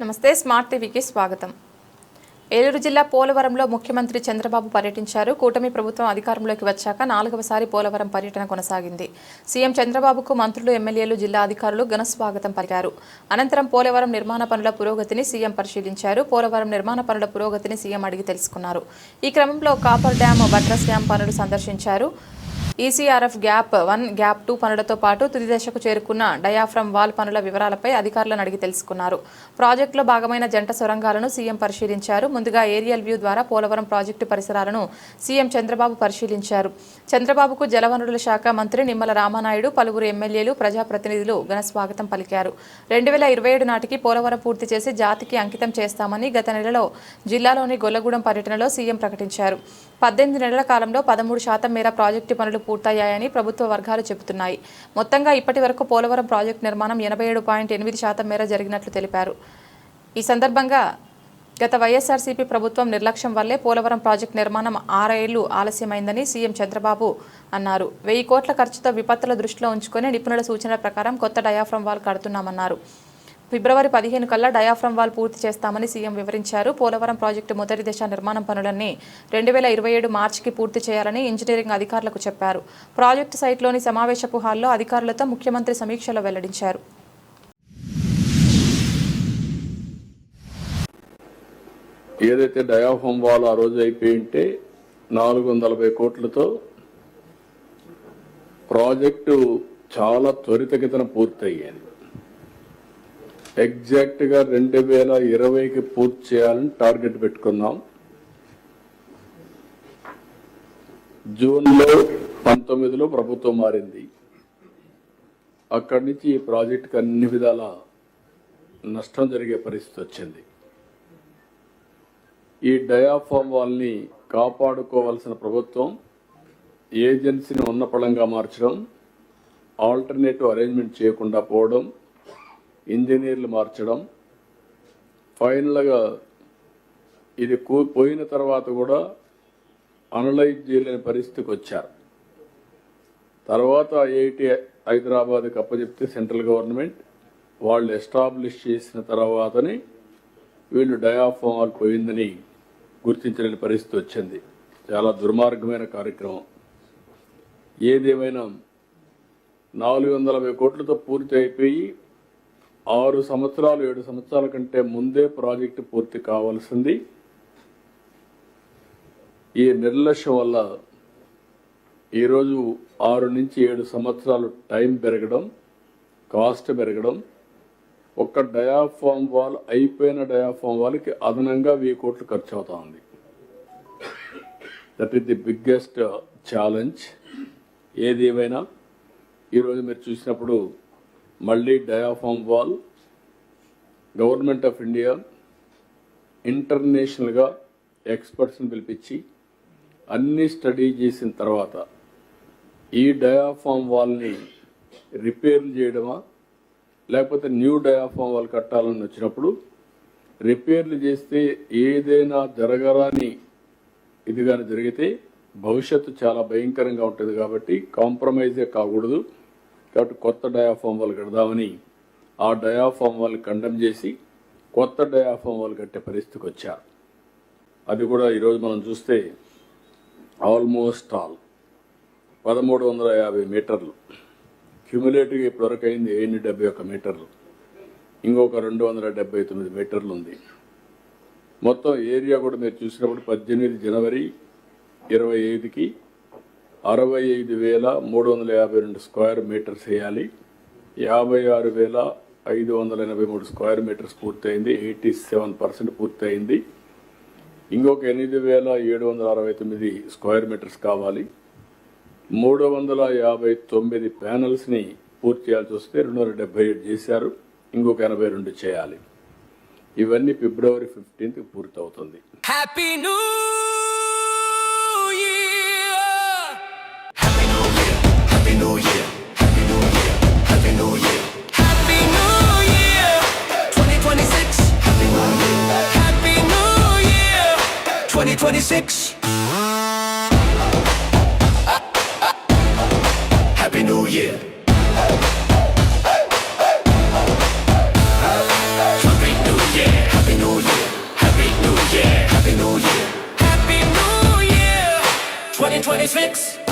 నమస్తే స్మార్ట్ టీవీకి స్వాగతం. ఏలూరు జిల్లా పోలవరంలో ముఖ్యమంత్రి చంద్రబాబు పర్యటించారు. కూటమి ప్రభుత్వం అధికారంలోకి వచ్చాక నాలుగవసారి పోలవరం పర్యటన కొనసాగింది. సీఎం చంద్రబాబుకు మంత్రులు ఎమ్మెల్యేలు జిల్లా అధికారులు ఘన స్వాగతం పలికారు. అనంతరం పోలవరం నిర్మాణ పనుల పురోగతిని సీఎం పరిశీలించారు. పోలవరం నిర్మాణ పనుల పురోగతిని సీఎం అడిగి తెలుసుకున్నారు. ఈ క్రమంలో కాపర్ డ్యాం బట్రస్ డ్యాం పనులు సందర్శించారు. E C R F gap one gap two పనులతో పాటు తుది దశకు చేరుకున్న డయాఫ్రమ్ వాల్ పనుల వివరాలపై అధికారులను అడిగి తెలుసుకున్నారు. ప్రాజెక్టులో భాగమైన జంట సొరంగాలను సీఎం పరిశీలించారు. ముందుగా ఏరియల్ వ్యూ ద్వారా పోలవరం ప్రాజెక్టు పరిసరాలను సీఎం చంద్రబాబు పరిశీలించారు. చంద్రబాబుకు జలవనరుల శాఖ మంత్రి నిమ్మల రామానాయుడు పలువురు ఎమ్మెల్యేలు ప్రజాప్రతినిధులు ఘన స్వాగతం పలికారు. రెండు వేల ఇరవై ఏడు నాటికి పోలవరం పూర్తి చేసి జాతికి అంకితం చేస్తామని గత నెలలో జిల్లాలోని గొల్లగూడెం పర్యటనలో సీఎం ప్రకటించారు. పద్దెనిమిది నెలల కాలంలో పదమూడు శాతం మేర ప్రాజెక్టు పనులు పూర్తయ్యాయని ప్రభుత్వ వర్గాలు చెబుతున్నాయి. మొత్తంగా ఇప్పటి వరకు పోలవరం ప్రాజెక్టు నిర్మాణం ఎనభై ఏడు పాయింట్ ఎనిమిది శాతం మేర జరిగినట్లు తెలిపారు. ఈ సందర్భంగా గత వైఎస్ఆర్సీపీ ప్రభుత్వం నిర్లక్ష్యం వల్లే పోలవరం ప్రాజెక్టు నిర్మాణం ఆరేళ్ళు ఆలస్యమైందని సీఎం చంద్రబాబు అన్నారు. వెయ్యి కోట్ల ఖర్చుతో విపత్తుల దృష్టిలో ఉంచుకొని నిపుణుల సూచనల ప్రకారం కొత్త డయాఫ్రమ్ వాల్ కడుతున్నామన్నారు. ఫిబ్రవరి పదిహేను కల్లా డయాఫ్రమ్ వాల్ పూర్తి చేస్తామని సీఎం వివరించారు. పోలవరం ప్రాజెక్టు మొదటి దశ నిర్మాణం పనులన్నీ రెండు వేల ఇరవై ఏడు మార్చికి పూర్తి చేయాలని ఇంజనీరింగ్ అధికారులకు చెప్పారు. ప్రాజెక్టు సైట్లోని సమావేశపు హాల్లో అధికారులతో ముఖ్యమంత్రి సమీక్షలో వెల్లడించారు. ఏదైతే డయాఫామ్ వాల్ ఆ రోజు అయిపోయి ఉంటే నాలుగు వందల నలభై కోట్లతో ప్రాజెక్టు చాలా త్వరితగతిన పూర్తయ్యేది. ఎగ్జాక్ట్గా రెండు వేల ఇరవైకి పూర్తి చేయాలని టార్గెట్ పెట్టుకున్నాం. జూన్లో పంతొమ్మిదిలో ప్రభుత్వం మారింది. అక్కడి నుంచి ఈ ప్రాజెక్టుకి అన్ని విధాల నష్టం జరిగే పరిస్థితి వచ్చింది. ఈ డయాఫామ్ వాల్ని కాపాడుకోవాల్సిన ప్రభుత్వం ఏజెన్సీని ఉన్నపళంగా మార్చడం ఆల్టర్నేటివ్ అరేంజ్మెంట్ చేయకుండా పోవడం ఇంజనీర్లు మార్చడం. ఫైనల్గా ఇది పోయిన తర్వాత కూడా అనలైజ్ చేయలేని పరిస్థితికి వచ్చారు. తర్వాత ఐఐటి హైదరాబాద్కి అప్పచెప్తే సెంట్రల్ గవర్నమెంట్ వాళ్ళు ఎస్టాబ్లిష్ చేసిన తర్వాతని వీళ్ళు డయాఫామ్ పోయిందని గుర్తించలేని పరిస్థితి వచ్చింది. చాలా దుర్మార్గమైన కార్యక్రమం. ఏదేమైనా నాలుగు వందల యాభై కోట్లతో పూర్తి అయిపోయి ఆరు సంవత్సరాలు ఏడు సంవత్సరాల కంటే ముందే ప్రాజెక్టు పూర్తి కావాల్సింది. ఈ నిర్లక్ష్యం వల్ల ఈరోజు ఆరు నుంచి ఏడు సంవత్సరాలు టైం పెరగడం కాస్ట్ పెరగడం ఒక్క డయాఫామ్ వాల్ అయిపోయిన డయాఫామ్ వాల్కి అదనంగా వెయ్యి కోట్లు ఖర్చు అవుతా ఉంది. That is the biggest challenge ఏది ఈరోజు మీరు చూసినప్పుడు మళ్ళీ diaphragm wall government of India ఇంటర్నేషనల్గా ఎక్స్పర్ట్స్ని పిలిపించి అన్ని స్టడీ చేసిన తర్వాత ఈ డయాఫామ్ వాల్ని రిపేర్లు చేయడమా లేకపోతే న్యూ డయాఫామ్ వాల్ కట్టాలని వచ్చినప్పుడు రిపేర్లు చేస్తే ఏదైనా జరగరాని ఇది కానీ జరిగితే భవిష్యత్తు చాలా భయంకరంగా ఉంటుంది కాబట్టి కాంప్రమైజే కాకూడదు. కాబట్టి కొత్త డయాఫామ్ వాళ్ళు కడదామని ఆ డయాఫామ్ వాళ్ళు కండెమ్ చేసి కొత్త డయాఫామ్ వాళ్ళు కట్టే పరిస్థితికి వచ్చారు అది కూడా ఈరోజు మనం చూస్తే ఆల్మోస్ట్ ఆల్ పదమూడు వందల యాభై మీటర్లు. క్యుములేటివ్గా ఇప్పటివరకు అయింది ఎన్ని డెబ్బై ఒక్క మీటర్లు. ఇంకొక రెండు వందల డెబ్బై తొమ్మిది మీటర్లు ఉంది. మొత్తం ఏరియా కూడా మీరు చూసినప్పుడు పద్దెనిమిది జనవరి ఇరవై ఐదుకి అరవై ఐదు వేల మూడు వందల యాభై రెండు స్క్వేర్ మీటర్స్ వేయాలి. యాభై ఆరు వేల ఐదు వందల ఎనభై మూడు స్క్వేర్ మీటర్స్ పూర్తయింది. ఎయిటీ సెవెన్ పర్సెంట్ పూర్తయింది. ఇంకొక ఎనిమిది వేల ఏడు వందల అరవై తొమ్మిది స్క్వేర్ మీటర్స్ కావాలి. మూడు వందల యాభై తొమ్మిది ప్యానల్స్ని పూర్తి చేయాల్సి వస్తే రెండు వందల డెబ్బై ఏడు చేశారు. ఇంకొక ఎనభై రెండు చేయాలి. ఇవన్నీ ఫిబ్రవరి ఫిఫ్టీన్త్ పూర్తవుతుంది. Happy new 26. Happy New Year. Happy New Year. Happy New Year. Happy New Year. Happy New Year. Happy New Year. 2026.